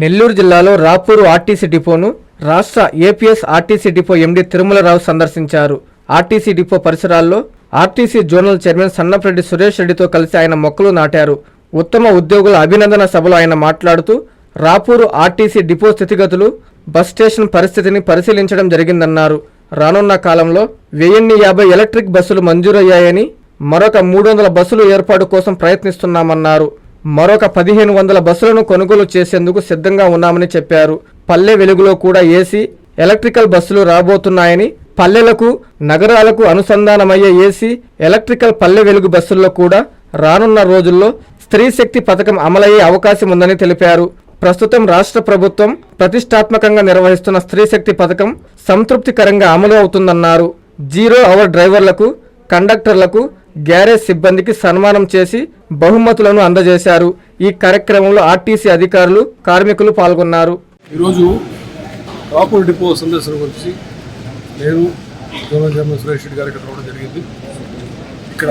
నెల్లూరు జిల్లాలో రాపూరు ఆర్టీసీ డిపోను రాష్ట్ర APS RTC depot MD Tirumala Rao సందర్శించారు. ఆర్టీసీ డిపో పరిసరాల్లో RTC zonal chairman Sannapareddy Suresh రెడ్డితో కలిసి ఆయన మొక్కలు నాటారు. ఉత్తమ ఉద్యోగుల అభినందన సభలో ఆయన మాట్లాడుతూ రాపూరు ఆర్టీసీ డిపో స్థితిగతులు బస్ స్టేషన్ పరిస్థితిని పరిశీలించడం జరిగిందన్నారు. రానున్న కాలంలో వెయ్యిన్ని యాభై ఎలక్ట్రిక్ బస్సులు మంజూరయ్యాయని మరొక మూడు వందల బస్సులు ఏర్పాటు కోసం ప్రయత్నిస్తున్నామన్నారు. మరొక పదిహేను వందల బస్సులను కొనుగోలు చేసేందుకు సిద్ధంగా ఉన్నామని చెప్పారు. పల్లె వెలుగులో కూడా ఏసీ ఎలక్ట్రికల్ బస్సులు రాబోతున్నాయని పల్లెలకు నగరాలకు అనుసంధానమయ్యే ఏసీ ఎలక్ట్రికల్ పల్లె వెలుగు బస్సుల్లో కూడా రానున్న రోజుల్లో స్త్రీ శక్తి పథకం అమలయ్యే అవకాశం ఉందని తెలిపారు. ప్రస్తుతం రాష్ట్ర ప్రభుత్వం ప్రతిష్టాత్మకంగా నిర్వహిస్తున్న స్త్రీ శక్తి పథకం సంతృప్తికరంగా అమలు అవుతుందన్నారు. జీరో అవర్ డ్రైవర్లకు కండక్టర్లకు గ్యారేజ్ సిబ్బందికి సన్మానం చేసి బహుమతులను అందజేశారు. ఈ కార్యక్రమంలో ఆర్టీసీ అధికారులు కార్మికులు పాల్గొన్నారు. ఈరోజు రాపూర్ డిపో సందర్శన గురించి నేను జోనల్ చైర్మన్ సురేష్ రెడ్డి గారు ఇక్కడ రావడం జరిగింది. ఇక్కడ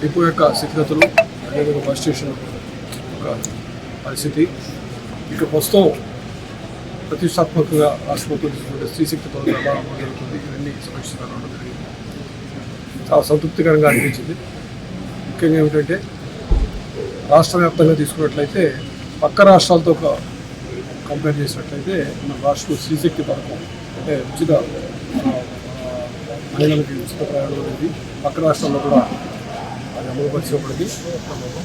డిపో యొక్క స్థితిగతులు అదేవిధంగా బస్ స్టేషన్ యొక్క పరిస్థితి. ఇక్కడ ప్రస్తుతం ప్రతిష్టాత్మకంగా రాష్ట్ర ప్రభుత్వం స్త్రీశక్తి పథకం జరుగుతుంది. ఇవన్నీ సమీక్షగా రావడం జరిగింది. చాలా సంతృప్తికరంగా అనిపించింది. ముఖ్యంగా ఏమిటంటే రాష్ట్ర వ్యాప్తంగా తీసుకున్నట్లయితే పక్క రాష్ట్రాలతో ఒక కంపేర్ చేసినట్లయితే మన రాష్ట్రంలో శ్రీశక్తి పథకం అంటే ఉచిత మహిళలకి ఉచిత ప్రయాణం అనేది పక్క రాష్ట్రాల్లో కూడా అది అమలుపరిచినప్పటికీ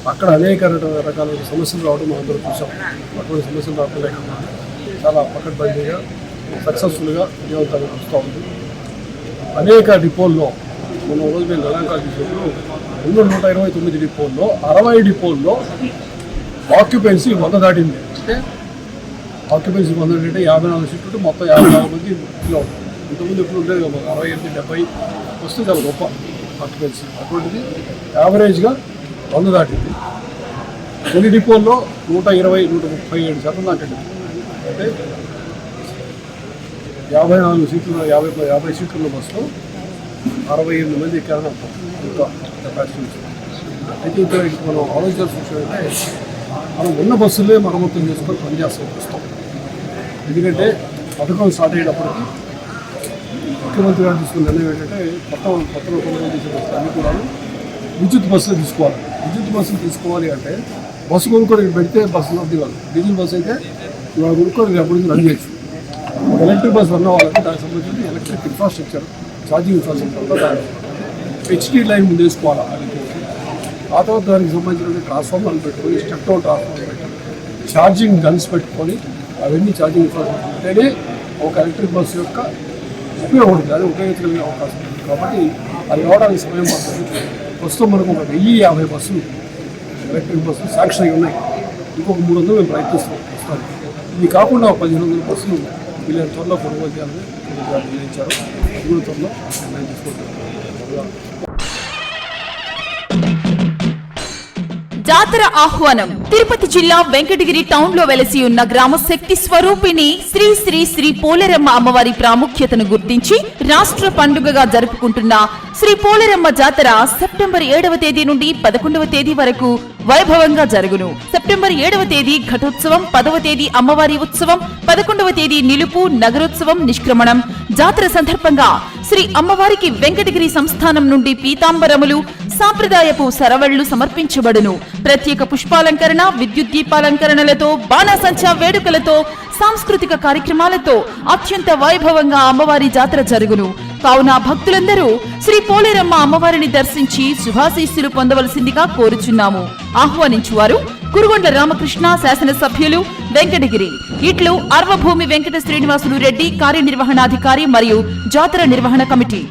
అక్కడ అనేక రక- రకాల సమస్యలు రావడం మనం చూసాం. అటువంటి సమస్యలు రావడం లేకుండా చాలా పకడ్బందీగా సక్సెస్ఫుల్గా విజయవంతంగా నడుస్తూ ఉంది. అనేక డిపోల్లో మొన్న రోజు మేము గణాంకాలు చూసినప్పుడు రెండు నూట ఇరవై తొమ్మిది డిపోల్లో అరవై డిపోల్లో ఆక్యుపెన్సీ వంద దాటింది. అంటే ఆక్యుపెన్సీ వంద అంటే యాభై నాలుగు సీట్లు మొత్తం యాభై నాలుగు మంది ఇంట్లో ఇంతకుముందు ఎప్పుడు ఉండేది కదా అరవై ఎనిమిది డెబ్బై వస్తే చాలా గొప్ప ఆక్యుపెన్సీ అటువంటిది యావరేజ్గా వంద దాటింది. కొన్ని డిపోల్లో నూట ఇరవై నూట ముప్పై ఏడు శాతం దాటింది. అంటే యాభై నాలుగు సీట్లు యాభై యాభై సీట్ల బస్సులో అరవై ఎనిమిది మంది ఎక్కారని కెపాసిటీ అయితే ఇంకా మనం ఆలోచించాల్సిన విషయం అంటే మనం ఉన్న బస్సులే మరమ్మతులు చేసుకొని పనిచేస్తాం ప్రస్తుతం. ఎందుకంటే పథకం స్టార్ట్ అయ్యేటప్పటికి ముఖ్యమంత్రి గారు తీసుకున్న నిర్ణయం ఏంటంటే కొత్త కొత్తలో కొనుగోలు అన్ని కూడా విద్యుత్ బస్సులు తీసుకోవాలి. విద్యుత్ బస్సులు తీసుకోవాలి అంటే బస్సు కొనుక్కొని పెడితే బస్సు రద్దు కాదు. డీజిల్ బస్సు అయితే ఇవాళ కొనుక్కొని రేపటి నుంచి రన్ చేయొచ్చు. ఎలక్ట్రిక్ బస్సు రన్ అవ్వాలంటే దానికి సంబంధించి ఎలక్ట్రిక్ ఇన్ఫ్రాస్ట్రక్చర్ ఛార్జింగ్ ఇన్ఫ్రాస్ట్రక్చర్ అంతా హెచ్డి లైన్ ముందేసుకోవాలి వేసుకోవాలి? ఆ తర్వాత దానికి సంబంధించిన ట్రాన్స్ఫార్మర్లు పెట్టుకొని స్టెప్ ట్రాన్స్ఫార్మర్ పెట్టుకొని ఛార్జింగ్ గన్స్ పెట్టుకొని అవన్నీ ఛార్జింగ్ ఇన్ఫ్రాస్ట్రక్చర్ ఉంటేనే ఒక ఎలక్ట్రిక్ బస్సు యొక్క ఉపయోగపడుతుంది. అది ఉపయోగించగలిగే అవకాశం ఉంది. కాబట్టి అది రావడానికి సమయం పడుతుంది. ప్రస్తుతం మనకు ఒక వెయ్యి యాభై బస్సులు ఎలక్ట్రిక్ బస్సులు శాంక్షన్ అయి ఉన్నాయి. ఇంకొక మూడు వందలు మేము ప్రయత్నిస్తాం ఇది కాకుండా పదిహేను వందల బస్సులు వీళ్ళని త్వరలో కొనుగోలు చేయాలని నిర్ణయించారు. ఇప్పుడు త్వరలో నిర్ణయం తీసుకుంటారు జాతర ఆహ్వానం. తిరుపతి జిల్లా వెంకటగిరి టౌన్లో వెలసి ఉన్న గ్రామ శక్తి స్వరూపిణి శ్రీ శ్రీ శ్రీ పోలేరమ్మ అమ్మవారి ప్రాముఖ్యతను గుర్తించి రాష్ట్ర పండుగగా జరుపుకుంటున్న శ్రీ పోలేరమ్మ జాతర సెప్టెంబర్ ఏడవ తేదీ నుండి పదకొండవ తేదీ వరకు వైభవంగా జరుగును. సెప్టెంబర్ ఏడవ తేదీ ఘటోత్సవం పదవ తేదీ అమ్మవారి ఉత్సవం పదకొండవ తేదీ నిలుపు నగరోత్సవం నిష్క్రమణం. జాతర సందర్భంగా శ్రీ అమ్మవారికి వెంకటగిరి సంస్థానం నుండి పీతాంబరములు సాంప్రదాయపు సరవళ్ళు సమర్పించబడును. ప్రత్యేక పుష్పాలంకరణ విద్యుత్ దీపాలంకరణలతో బాణాసంచా వేడుకలతో సాంస్కృతిక కార్యక్రమాలతో అత్యంత వైభవంగా అమ్మవారి జాతర జరుగును. కావున భక్తులందరూ శ్రీ పోలేరమ్మ అమ్మవారిని దర్శించి శుభాశీస్సులు పొందవలసిందిగా కోరుచున్నాము. ఆహ్వానించువారు కురుగొండ రామకృష్ణ శాసనసభ్యులు వెంకటగిరి ఇట్లు అర్వభూమి వెంకట శ్రీనివాసులు రెడ్డి కార్యనిర్వహణాధికారి మరియు జాతర నిర్వహణ కమిటీ.